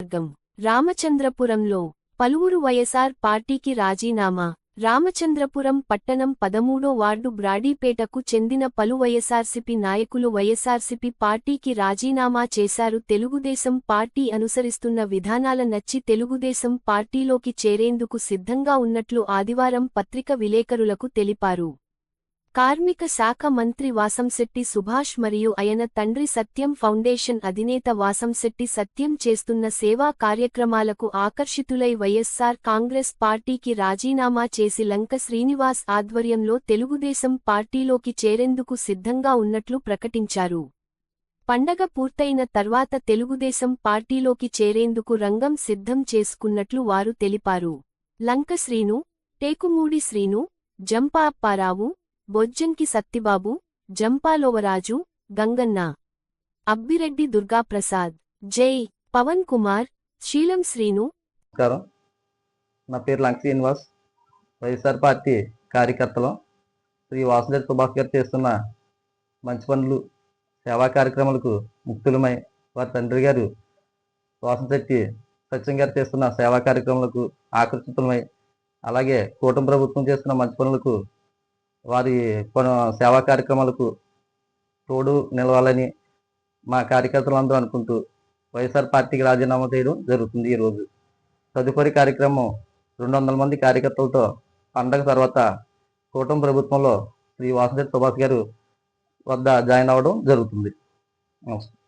మార్గం. రామచంద్రపురంలో పలువురు వైఎస్ఆర్ పార్టీకి రాజీనామా. రామచంద్రపురం పట్టణం పదమూడో వార్డు బ్రాడీపేటకు చెందిన పలు వైఎస్ఆర్సిపి నాయకులు వైఎస్ఆర్సిపి పార్టీకి రాజీనామా చేశారు. తెలుగుదేశం పార్టీ అనుసరిస్తున్న విధానాల నచ్చి తెలుగుదేశం పార్టీలోకి చేరేందుకు సిద్ధంగా ఉన్నట్లు ఆదివారం పత్రిక విలేకరులకు తెలిపారు. కార్మిక శాఖ మంత్రి వాసంశెట్టి సుభాష్ మరియు ఆయన తండ్రి సత్యం ఫౌండేషన్ అధినేత వాసంశెట్టి సత్యం చేస్తున్న సేవా కార్యక్రమాలకు ఆకర్షితులై వైఎస్సార్ కాంగ్రెస్ పార్టీకి రాజీనామా చేసి లంక శ్రీనివాస్ ఆధ్వర్యంలో తెలుగుదేశం పార్టీలోకి చేరేందుకు సిద్ధంగా ఉన్నట్లు ప్రకటించారు. పండగ పూర్తయిన తర్వాత తెలుగుదేశం పార్టీలోకి చేరేందుకు రంగం సిద్ధం చేసుకున్నట్లు వారు తెలిపారు. లంక శ్రీను టేకుమూడి శ్రీను జంపా బొజ్జన్కి సత్తిబాబు జంపాలోవరాజు గంగన్న. అబ్బిరెడ్డి దుర్గాప్రసాద్. జై. పవన్ కుమార్ శీలం శ్రీను. నమస్కారం. నా పేరు లంక శ్రీనివాస్. వైఎస్ఆర్ పార్టీ కార్యకర్తలు. శ్రీ వాసుదేవ్ సుభాష్ గారు చేస్తున్న మంచి పనులు సేవా కార్యక్రమాలకు ముక్తులమై వారి తండ్రి గారు వాసంశెట్టి సత్యం గారు చేస్తున్న సేవా కార్యక్రమాలకు ఆకర్షితులమై అలాగే కూటమి ప్రభుత్వం చేస్తున్న మంచి పనులకు వారి కొన్ని సేవా కార్యక్రమాలకు తోడు నిలవాలని మా కార్యకర్తలందరూ అనుకుంటూ వైఎస్ఆర్ పార్టీకి రాజీనామా చేయడం జరుగుతుంది ఈరోజు తదుపరి కార్యక్రమం రెండు వందల మంది కార్యకర్తలతో పండగ తర్వాత కూటమి ప్రభుత్వంలో శ్రీ వాసుదేవ్ సుభాష్ గారు వద్ద జాయిన్ అవ్వడం జరుగుతుంది. నమస్తే.